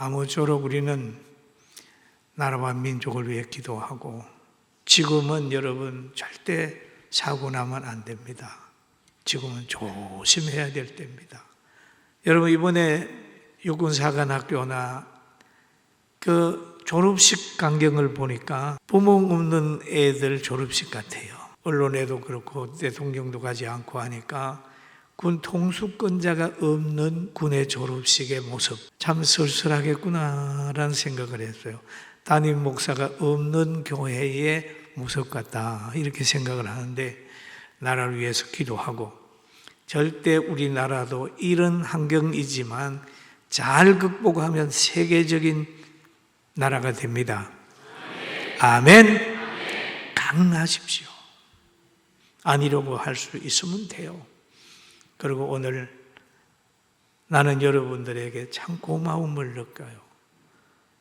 아무쪼록 우리는 나라와 민족을 위해 기도하고 지금은 여러분 절대 사고 나면 안 됩니다. 지금은 조심해야 될 때입니다. 여러분 이번에 육군사관학교나 그 졸업식 광경을 보니까 부모 없는 애들 졸업식 같아요. 언론에도 그렇고 대통령도 가지 않고 하니까 군 통수권자가 없는 군의 졸업식의 모습 참 쓸쓸하겠구나라는 생각을 했어요. 담임 목사가 없는 교회의 모습 같다 이렇게 생각을 하는데 나라를 위해서 기도하고 절대 우리나라도 이런 환경이지만 잘 극복하면 세계적인 나라가 됩니다. 아멘. 강하십시오. 아니라고 할 수 있으면 돼요. 그리고 오늘 나는 여러분들에게 참 고마움을 느껴요.